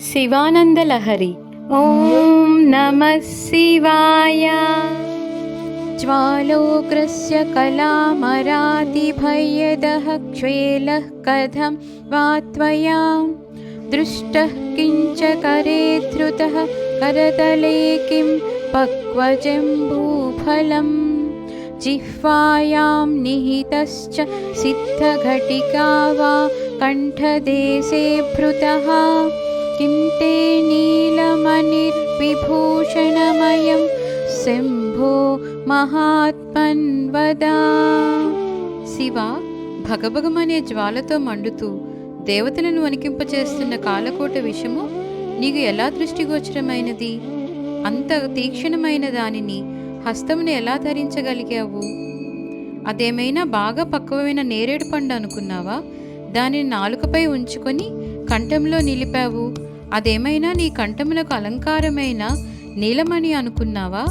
शिवानन्दलहरि। ॐ नमः शिवाय। ज्वालोग्रस्य कलामरातिभयदः क्षेलः कथं वा त्वया? दृष्टः किञ्च करे धृतः करतले किं पक्वजम्भूफलम् जिह्वायां निहितश्च सिद्धघटिका वा कण्ठदेशे भृतः। किं ते नीलमणिर्विभूषणमयं శంభో మహాత్మన్ వదా శివ భగభగమనే జ్వాలతో మండుతూ దేవతలను వణికింపచేస్తున్న కాలకోట విషము నీకు ఎలా దృష్టిగోచరమైనది అంత తీక్షణమైన దానిని హస్తమును ఎలా ధరించగలిగావు అదేమైనా బాగా పక్వమైన నేరేడు పండు అనుకున్నావా దానిని నాలుకపై ఉంచుకొని కంఠంలో నిలిపావు అదేమైనా నీ కంఠములకు అలంకారమైన నీలమణి అనుకున్నావా?